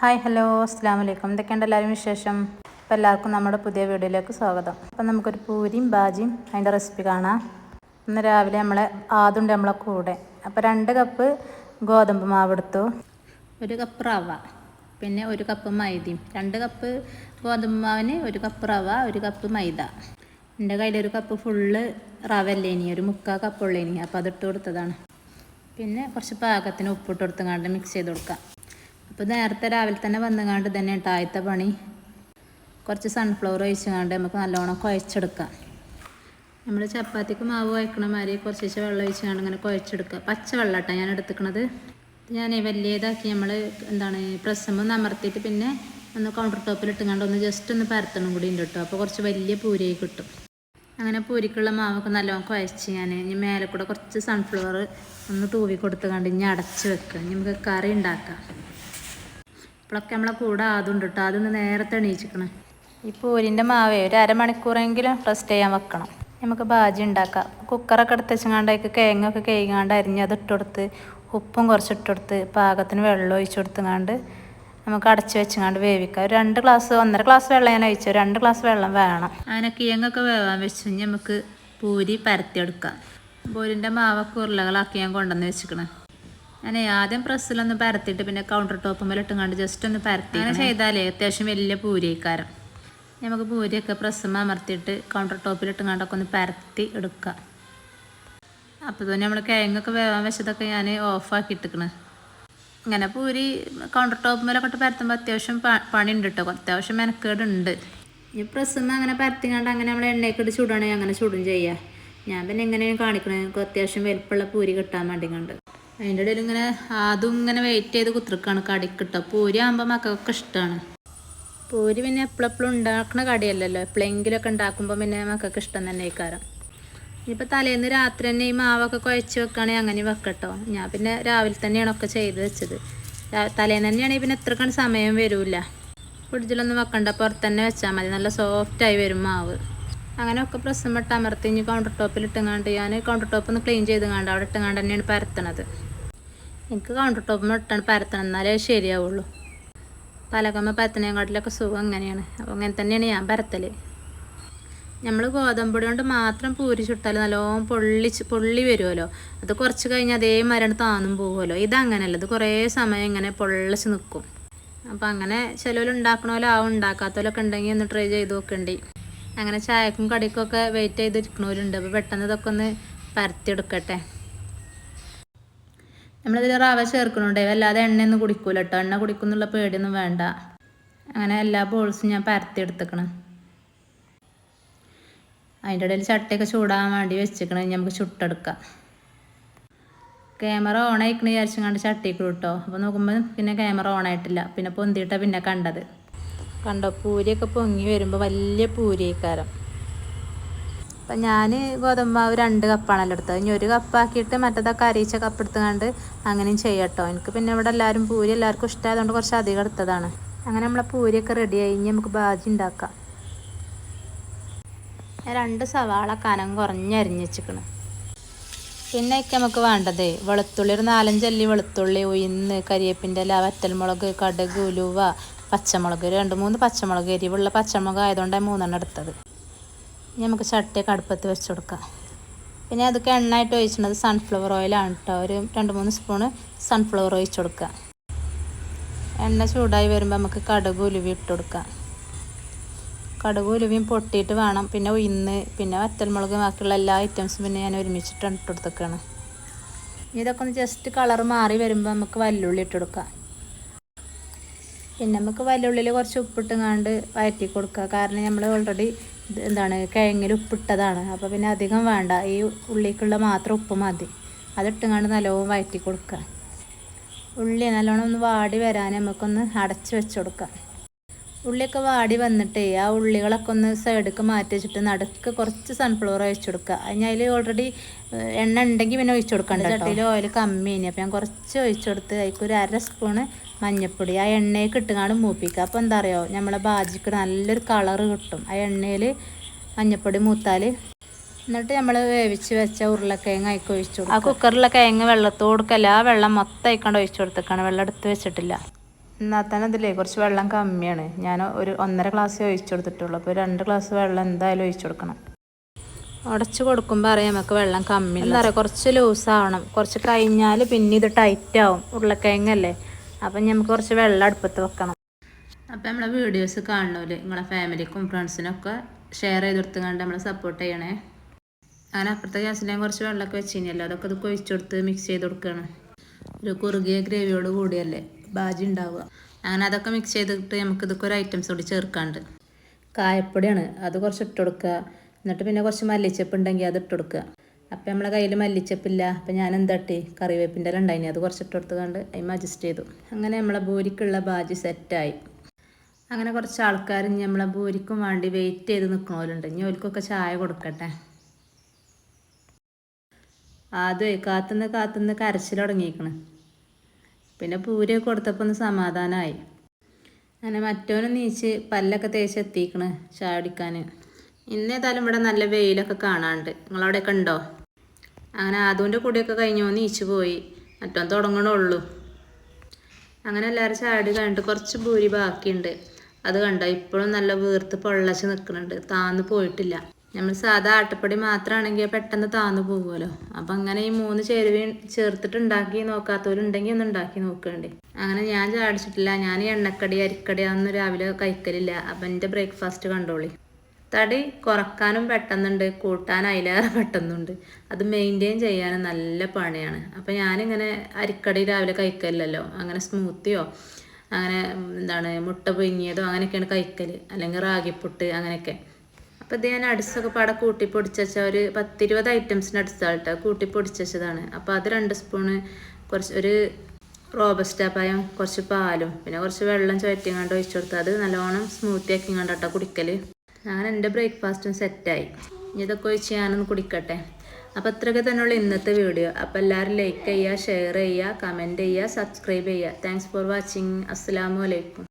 Hi hello അസ്സാം വലൈക്കും എന്തൊക്കെയുണ്ട് എല്ലാവരും വിശേഷം? അപ്പോൾ എല്ലാവർക്കും നമ്മുടെ പുതിയ വീഡിയോയിലേക്ക് സ്വാഗതം. അപ്പം നമുക്കൊരു പൂരിയും ബാജിയും അതിന്റെ റെസിപ്പി കാണാം. ഇന്ന് രാവിലെ നമ്മളെ ആദ്യമുണ്ട് നമ്മളെ കൂടെ. അപ്പോൾ രണ്ട് കപ്പ് ഗോതമ്പ് മാവ് എടുത്തു. ഒരു കപ്പ് റവ പിന്നെ ഒരു കപ്പ് മൈദയും. രണ്ട് കപ്പ് ഗോതമ്പ് മാവിന് ഒരു കപ്പ് റവ ഒരു കപ്പ് മൈദ. എന്റെ കയ്യിൽ ഒരു കപ്പ് ഫുള്ള് റവ അല്ലേ ഇനി ഒരു മുക്കാൽ കപ്പുള്ളേനി അപ്പോൾ അതിട്ട് കൊടുത്തതാണ്. പിന്നെ കുറച്ച് പാകത്തിന് ഉപ്പിട്ട് കൊടുത്തുകൊണ്ട് മിക്സ് ചെയ്ത് കൊടുക്കാം. അപ്പോൾ നേരത്തെ രാവിലെ തന്നെ വന്നുകൊണ്ട് തന്നെ ആദ്യത്തെ പണി. കുറച്ച് സൺഫ്ലവർ ഒഴിച്ചുകൊണ്ട് നമുക്ക് നല്ലോണം കുഴച്ചെടുക്കാം. നമ്മൾ ചപ്പാത്തിക്ക് മാവ് കുഴക്കണ മാതിരി കുറച്ച് വെള്ളം ഒഴിച്ചുകൊണ്ട് ഇങ്ങനെ കുഴച്ചെടുക്കുക പച്ച വെള്ളം ഞാൻ എടുത്തുക്കണത്. ഞാൻ വലിയതാക്കി നമ്മൾ എന്താണ് പ്രസ്സമ്മ അമർത്തിയിട്ട് പിന്നെ ഒന്ന് കൗണ്ടർ ടോപ്പിൽ ഇട്ടുകൊണ്ട് ഒന്ന് ജസ്റ്റ് ഒന്ന് പരത്തണം കൂടി ഉണ്ട് കേട്ടോ അപ്പോൾ കുറച്ച് വലിയ പൂരിയായി കിട്ടും. അങ്ങനെ പൂരിക്കുള്ള മാവൊക്കെ നല്ലോണം കുഴച്ച് ഞാൻ ഇനി മേലെ കൂടെ കുറച്ച് സൺഫ്ലവർ ഒന്ന് തൂവി കൊടുത്ത് കണ്ട് ഇനി അടച്ച് വെക്കുക ഇനി നമുക്ക് കറി ഉണ്ടാക്കാം ഇപ്പോഴൊക്കെ നമ്മളെ കൂടെ ആദ്യം കേട്ടോ അതൊന്ന് നേരത്തെ എണീച്ചിക്കണം. ഈ പൂരിന്റെ മാവേ ഒരു അരമണിക്കൂറെങ്കിലും റെസ്റ്റ് ചെയ്യാൻ വെക്കണം. നമുക്ക് ബാജി ഉണ്ടാക്കാം. കുക്കറൊക്കെ എടുത്ത് വെച്ചങ്ങാണ്ടേക്ക് കേങ്ങൊക്കെ കേങ്ങാണ്ട് അരിഞ്ഞ് അത് ഇട്ട് കൊടുത്ത് ഉപ്പും കുറച്ച് ഇട്ട് കൊടുത്ത് പാകത്തിന് വെള്ളം ഒഴിച്ചു കൊടുത്തുങ്ങാണ്ട് നമുക്ക് അടച്ച് വെച്ചങ്ങാണ്ട് വേവിക്കാം. ഒരു രണ്ട് ഗ്ലാസ് ഒന്നര ഗ്ലാസ് വെള്ളം ഞാൻ ഒഴിച്ചു രണ്ട് ഗ്ലാസ് വെള്ളം വേണം. അങ്ങനെ കിഴങ്ങൊക്കെ വേവാൻ വെച്ച് നമുക്ക് പൂരി പരത്തിയെടുക്കാം. പൂരിന്റെ മാവൊക്കെ ഉരുളകളാക്കി ഞാൻ കൊണ്ടുവന്ന് വെച്ചിക്കണം. ഞാൻ ആദ്യം പ്രസ്സിലൊന്ന് പരത്തിയിട്ട് പിന്നെ കൗണ്ടർ ടോപ്പ് മേലെ ഇട്ടുകൊണ്ട് ജസ്റ്റ് ഒന്ന് പരത്തി. അങ്ങനെ ചെയ്താലേ അത്യാവശ്യം വലിയ പൂരിക്കാരം നമുക്ക് പൂരിയൊക്കെ പ്രസ്സുമ്മ അമർത്തിയിട്ട് കൗണ്ടർ ടോപ്പിൽ ഇട്ടുകൊണ്ടൊക്കെ ഒന്ന് പരത്തി എടുക്കുക അപ്പോൾ തന്നെ നമ്മൾ കിഴങ്ങൊക്കെ വേവാൻ വെച്ചതൊക്കെ ഞാൻ ഓഫാക്കി ഇട്ടിക്കണ്. ഇങ്ങനെ പൂരി കൗണ്ടർ ടോപ്പ് മേലൊക്കെ ഇട്ട് പരത്തുമ്പോൾ അത്യാവശ്യം പണി ഉണ്ട് കേട്ടോ അത്യാവശ്യം മെനക്കേടുണ്ട്. ഈ പ്രസ്സുമ്മ അങ്ങനെ പരത്തിങ്ങാണ്ട് അങ്ങനെ നമ്മൾ എണ്ണയൊക്കെ ഇട്ട് ചൂടാണെങ്കിൽ അങ്ങനെ ചൂടും ചെയ്യുക ഞാൻ പിന്നെ എങ്ങനെയാണ് കാണിക്കണത് അത്യാവശ്യം വലിപ്പമുള്ള പൂരി കിട്ടാൻ വേണ്ടി കണ്ട് അതിന്റെ ഇടയിൽ ഇങ്ങനെ അതും ഇങ്ങനെ വെയിറ്റ് ചെയ്ത് കുത്തിരിക്കാണ് കടിക്കിട്ടോ പൂരി ആകുമ്പോൾ മക്കൾക്ക് ഇഷ്ടമാണ് പൂരി പിന്നെ എപ്പോഴെപ്പോഴും ഉണ്ടാക്കുന്ന കടിയല്ലല്ലോ. എപ്പോഴെങ്കിലുമൊക്കെ ഉണ്ടാക്കുമ്പോൾ പിന്നെ മക്കൾക്ക് ഇഷ്ടം തന്നെ ആയിക്കാരം. ഇനിയിപ്പോൾ തലേന്ന് രാത്രി തന്നെ ഈ മാവൊക്കെ കുഴച്ച് വെക്കുകയാണെങ്കിൽ അങ്ങനെ വെക്കട്ടോ. ഞാൻ പിന്നെ രാവിലെ തന്നെയാണ് ഒക്കെ ചെയ്ത് വെച്ചത്. തലേന്ന് തന്നെയാണെങ്കിൽ പിന്നെ എത്രക്കാണ് സമയം വരില്ല ഫ്രിഡ്ജിലൊന്നും വെക്കണ്ട പുറത്ത് തന്നെ വെച്ചാൽ മതി. നല്ല സോഫ്റ്റായി വരും മാവ്. അങ്ങനെ ഒക്കെ പ്രസം അമർത്തി ഇനി കൗണ്ടർ ടോപ്പിൽ ഇട്ടുങ്ങാണ്ട് ഞാൻ കൗണ്ടർ ടോപ്പ് ഒന്ന് ക്ലീൻ ചെയ്തുങ്ങാണ്ട് അവിടെ ഇട്ടുങ്ങാണ്ട് തന്നെയാണ് പരത്തണത്. എനിക്ക് കൗണ്ടർ ടോപ്പ് ഇട്ടാണ് പരത്തണം. എന്നാലേ ശരിയാവുള്ളൂ. പലകമ്മ പരത്തണേക്കാട്ടിലൊക്കെ സുഖം അങ്ങനെയാണ്. അപ്പോൾ അങ്ങനെ തന്നെയാണ് ഞാൻ പരത്തൽ നമ്മൾ ഗോതമ്പൊടി കൊണ്ട് മാത്രം പൂരി ചുട്ടാൽ നല്ലോണം പൊള്ളിച്ച് പൊള്ളി വരുമല്ലോ അത് കുറച്ച് കഴിഞ്ഞാൽ അതേ മരണം താന്നും പോകുമല്ലോ ഇതങ്ങനെയല്ല ഇത് കുറേ സമയം ഇങ്ങനെ പൊള്ളിച്ച് നിൽക്കും അപ്പോൾ അങ്ങനെ ചിലവരുണ്ടാക്കണമല്ലോ ആ ഉണ്ടാക്കാത്തവരൊക്കെ ഉണ്ടെങ്കിൽ ഒന്ന് ട്രൈ ചെയ്ത് നോക്കണ്ടി. അങ്ങനെ ചായക്കും കടിക്കൊക്കെ വെയിറ്റ് ചെയ്തിരിക്കണവരുണ്ട്. അപ്പോൾ പെട്ടെന്ന് ഇതൊക്കെ ഒന്ന് പരത്തിയെടുക്കട്ടെ. നമ്മളിതിൽ റവ ചേർക്കണുണ്ടേ. അല്ലാതെ എണ്ണയൊന്നും കുടിക്കൂല കേട്ടോ എണ്ണ കുടിക്കുന്നുള്ള പേടിയൊന്നും വേണ്ട. അങ്ങനെ എല്ലാ ബോൾസും ഞാൻ പരത്തി എടുത്തേക്കണം അതിന്റെ ഇടയിൽ ചട്ടയൊക്കെ ചൂടാൻ വേണ്ടി വെച്ചിക്കണം. ഇനി നമുക്ക് ചുട്ടെടുക്കാം. ക്യാമറ ഓൺ ആയിക്കണ ചട്ടിക്കൂട്ടോ ചട്ടിക്ക് കേട്ടോ അപ്പോൾ നോക്കുമ്പോൾ പിന്നെ ക്യാമറ ഓൺ ആയിട്ടില്ല. പിന്നെ പൊന്തിയിട്ടാണ് പിന്നെ കണ്ടത്. കണ്ടോ? പൂരിയൊക്കെ പൊങ്ങി വരുമ്പോൾ വലിയ പൂരിയേക്കാരം. അപ്പം ഞാൻ ഗോതമ്പ് മാവ് രണ്ട് കപ്പാണല്ലോ എടുത്തത്. ഇനി ഒരു കപ്പാക്കിയിട്ട് മറ്റേതൊക്കെ അരിയിച്ച കപ്പ് എടുത്തുകൊണ്ട് അങ്ങനെയും ചെയ്യട്ടോ. എനിക്ക് പിന്നെ ഇവിടെ എല്ലാവരും പൂരി എല്ലാവർക്കും ഇഷ്ടമായതുകൊണ്ട് കുറച്ച് അധികം എടുത്തതാണ്. അങ്ങനെ നമ്മളെ പൂരിയൊക്കെ റെഡിയായി ഇനി നമുക്ക് ബാജി ഉണ്ടാക്കാം. രണ്ട് സവാള കനം കുറഞ്ഞരിഞ്ഞ് വെച്ചിക്കണ് പിന്നെ ഒക്കെ നമുക്ക് വേണ്ടത് വെളുത്തുള്ളി. ഒരു നാലഞ്ചല്ലി വെളുത്തുള്ളി ഉയിന്ന് കരിയേപ്പിന്റെ ഇല വറ്റൽമുളക് കടുക് ഉലുവ പച്ചമുളക് രണ്ട് മൂന്ന് പച്ചമുളക് എരിവുള്ള പച്ചമുളക് ആയതുകൊണ്ടാണ് മൂന്നെണ്ണം എടുത്തത്. നമുക്ക് ചട്ടി അടുപ്പത്ത് വെച്ച് കൊടുക്കാം. പിന്നെ അതൊക്കെ എണ്ണയായിട്ട് ഒഴിച്ചിട്ടുള്ളത് സൺഫ്ലവർ ഓയിലാണ് കേട്ടോ ഒരു രണ്ട് മൂന്ന് സ്പൂണ് സൺഫ്ലവർ ഒഴിച്ച് കൊടുക്കുക എണ്ണ ചൂടായി വരുമ്പോൾ നമുക്ക് കടുക് ഉലുവി ഇട്ട് കൊടുക്കാം. കടുക് ഉലുവിയും പൊട്ടിയിട്ട് വേണം. പിന്നെ ഉയിന്ന് പിന്നെ വറ്റൽമുളക് ബാക്കിയുള്ള എല്ലാ ഐറ്റംസും പിന്നെ ഞാൻ ഒരുമിച്ചിട്ട് ഇട്ട് ഇതൊക്കെ ഒന്ന് ജസ്റ്റ് കളർ മാറി വരുമ്പോൾ നമുക്ക് വല്ലുള്ളി ഇട്ട് കൊടുക്കാം. പിന്നെ നമുക്ക് വല്ലുള്ളിൽ കുറച്ച് ഉപ്പിട്ടുങ്ങാണ്ട് വഴറ്റി കൊടുക്കുക കാരണം നമ്മൾ ഓൾറെഡി എന്താണ് കിഴങ്ങിൽ ഉപ്പിട്ടതാണ്. അപ്പോൾ പിന്നെ അധികം വേണ്ട. ഈ ഉള്ളിക്കുള്ള മാത്രം ഉപ്പ് മതി. അതിട്ടുങ്ങാണ്ട് നല്ലോണം വഴറ്റി കൊടുക്കുക ഉള്ളി നല്ലോണം ഒന്ന് വാടി വരാൻ നമുക്കൊന്ന് അടച്ച് വെച്ച് കൊടുക്കാം. ഉള്ളിയൊക്കെ വാടി വന്നിട്ടേ ആ ഉള്ളികളൊക്കെ ഒന്ന് സൈഡിലേക്ക് മാറ്റി വെച്ചിട്ട് നടുക്ക് കുറച്ച് സൺഫ്ലവർ ഒഴിച്ചു കൊടുക്കുക. അതിൽ ഓൾറെഡി എണ്ണ ഉണ്ടെങ്കിൽ പിന്നെ ഒഴിച്ചു കൊടുക്കണ്ട ചട്ടിയിൽ ഓയിൽ കമ്മിയാണ് അപ്പോൾ ഞാൻ കുറച്ച് ഒഴിച്ചു കൊടുത്ത് അതിലേക്ക് ഒരു അര സ്പൂണ് മഞ്ഞൾപ്പൊടി ആ എണ്ണയിൽ കിട്ടുകാണ് മൂപ്പിക്കുക. അപ്പോൾ എന്താ പറയുക നമ്മളെ ബാജിക്ക് നല്ലൊരു കളർ കിട്ടും. ആ എണ്ണയിൽ മഞ്ഞൾപ്പൊടി മൂത്താൽ എന്നിട്ട് നമ്മൾ വേവിച്ച് വെച്ച ഉരുളക്കിഴങ്ങ് അതിക്ക് ഒഴിച്ചു കൊടുക്കും ആ കുക്കറിലെ കിഴങ്ങ് വെള്ളത്തോടുക്കല്ല ആ വെള്ളം മൊത്തം അയക്കാണ്ട് ഒഴിച്ചു കൊടുത്തേക്കാണ്. വെള്ളം എടുത്ത് വെച്ചിട്ടില്ല. എന്നാൽ തന്നെ അതിലേ കുറച്ച് വെള്ളം കമ്മിയാണ്. ഞാൻ ഒരു ഒന്നര ഗ്ലാസ് ഒഴിച്ചു കൊടുത്തിട്ടുള്ളൂ. അപ്പോൾ രണ്ട് ഗ്ലാസ് വെള്ളം എന്തായാലും ഒഴിച്ചു കൊടുക്കണം. ഉടച്ച് കൊടുക്കുമ്പോൾ അറിയാം നമുക്ക് വെള്ളം കമ്മി എന്താ പറയുക കുറച്ച് ലൂസ് ആവണം. കുറച്ച് കഴിഞ്ഞാൽ പിന്നെ ഇത് ടൈറ്റ് ആവും. ഉരുളക്കിഴങ്ങല്ലേ? അപ്പം നമുക്ക് കുറച്ച് വെള്ളം അടുപ്പത്ത് വെക്കണം. അപ്പം നമ്മളെ വീഡിയോസ് കാണണമല്ലേ നിങ്ങളെ ഫാമിലിക്കും ഫ്രണ്ട്സിനൊക്കെ ഷെയർ ചെയ്ത് കൊടുത്തുകൊണ്ട് നമ്മളെ സപ്പോർട്ട് ചെയ്യണേ. അങ്ങനെ അപ്പുറത്തെ ഗ്യാസിൽ ഞാൻ കുറച്ച് വെള്ളമൊക്കെ വെച്ചിനല്ലോ. അതൊക്കെ ഇത് കൊഴിച്ചു കൊടുത്ത് മിക്സ് ചെയ്ത് കൊടുക്കുകയാണ് ഒരു കുറുകിയ ഗ്രേവിയോട് കൂടിയല്ലേ? ബാജി ഉണ്ടാവുക. അങ്ങനെ അതൊക്കെ മിക്സ് ചെയ്തിട്ട് നമുക്ക് ഇതൊക്കെ ഒരു ഐറ്റംസ് കൂടി ചേർക്കാണ്ട്. കായപ്പൊടിയാണ്. അത് കുറച്ച് ഇട്ട് കൊടുക്കുക. എന്നിട്ട് പിന്നെ കുറച്ച് മല്ലിച്ചപ്പ് ഉണ്ടെങ്കിൽ അത് ഇട്ട് കൊടുക്കുക. അപ്പം നമ്മളെ കയ്യിൽ മല്ലിച്ചപ്പില്ല. അപ്പം ഞാൻ എന്താട്ടി കറിവേപ്പിന്റെ ഉണ്ടായിനി. അത് കുറച്ച് ഇട്ട് കൊടുത്തുകൊണ്ട് അതിന് അഡ്ജസ്റ്റ് ചെയ്തു. അങ്ങനെ നമ്മളെ ബൂരിക്കുള്ള ബാജി സെറ്റായി അങ്ങനെ കുറച്ച് ആൾക്കാർ ഇനി നമ്മളെ ബൂരിക്കും വേണ്ടി വെയിറ്റ് ചെയ്ത് നിൽക്കണവരുണ്ട് ഇനി ഓൽക്കൊക്കെ ചായ കൊടുക്കട്ടെ. ആദ്യമേ കാത്തുനിന്ന് കാത്തുനിന്ന് കരച്ചിൽ തുടങ്ങിയിരിക്കണ് പിന്നെ പൂരിയൊക്കെ കൊടുത്തപ്പോൾ ഒന്ന് സമാധാനമായി അങ്ങനെ മറ്റോനും നീച്ച് പല്ലൊക്കെ തേച്ച് എത്തിക്കണ് ചായ കുടിക്കാൻ ഇന്നേതായാലും ഇവിടെ നല്ല വെയിലൊക്കെ കാണാണ്ട്. നിങ്ങളവിടെയൊക്കെ ഉണ്ടോ? അങ്ങനെ അതുകൊണ്ട് കൂടിയൊക്കെ കഴിഞ്ഞോ നീച്ച് പോയി. മറ്റോൻ തുടങ്ങണുള്ളൂ. അങ്ങനെ എല്ലാവരും ചാടി കഴിഞ്ഞിട്ട് കുറച്ച് ഭൂരി ബാക്കിയുണ്ട്. അത് കണ്ടോ? ഇപ്പോഴും നല്ല വീർത്ത് പൊള്ളച്ച് നിൽക്കുന്നുണ്ട് താന്ന് പോയിട്ടില്ല. നമ്മൾ സാധാ ആട്ടപ്പൊടി മാത്രമാണെങ്കിൽ പെട്ടെന്ന് താന്നു പോകുമല്ലോ അപ്പം അങ്ങനെ ഈ മൂന്ന് ചേരുവ ചേർത്തിട്ട് ഉണ്ടാക്കി നോക്കാത്തവരുണ്ടെങ്കിൽ ഒന്ന് ഉണ്ടാക്കി നോക്കണ്ടേ. അങ്ങനെ ഞാൻ ചാടിച്ചിട്ടില്ല. ഞാൻ എണ്ണക്കടി അരിക്കടി അതൊന്നും രാവിലെ കഴിക്കലില്ല. അപ്പം എന്റെ ബ്രേക്ക്ഫാസ്റ്റ് കണ്ടോളി. തടി കുറക്കാനും പെട്ടെന്നുണ്ട്. കൂട്ടാൻ അതിലേറെ പെട്ടെന്നുണ്ട്. അത് മെയിന്റെയിൻ ചെയ്യാനും നല്ല പണിയാണ്. അപ്പം ഞാനിങ്ങനെ അരിക്കടി രാവിലെ കഴിക്കലില്ലല്ലോ. അങ്ങനെ സ്മൂത്തിയോ അങ്ങനെ എന്താണ് മുട്ട പൊങ്ങിയതോ അങ്ങനെയൊക്കെയാണ് കഴിക്കൽ അല്ലെങ്കിൽ റാഗിപ്പുട്ട് അങ്ങനെയൊക്കെ. അപ്പോൾ ഇത് ഞാൻ അടിച്ചൊക്കെ പാടെ കൂട്ടി ഒരു പത്തിരുപത് ഐറ്റംസിന് അടിച്ചാട്ടോ കൂട്ടി പൊടിച്ചതാണ് അപ്പോൾ അത് രണ്ട് സ്പൂണ് കുറച്ച് ഒരു റോബസ്റ്റ പായം കുറച്ച് പാലും പിന്നെ കുറച്ച് വെള്ളം ചുവറ്റി കണ്ട് ഒഴിച്ചു കൊടുത്താൽ അത് നല്ലോണം സ്മൂത്തി ആക്കി കണ്ടോട്ടോ കുടിക്കൽ അങ്ങനെ എന്റെ ബ്രേക്ക്ഫാസ്റ്റും സെറ്റായി. ഇതൊക്കെ ഒഴിച്ച് ഞാനൊന്ന് കുടിക്കട്ടെ. അപ്പോൾ അത്രയൊക്കെ തന്നെയുള്ള ഇന്നത്തെ വീഡിയോ. അപ്പോൾ എല്ലാവരും ലൈക്ക് ചെയ്യുക ഷെയർ ചെയ്യുക കമന്റ് ചെയ്യുക സബ്സ്ക്രൈബ് ചെയ്യുക. താങ്ക്സ് ഫോർ വാച്ചിങ് അസ്സാം വലൈക്കും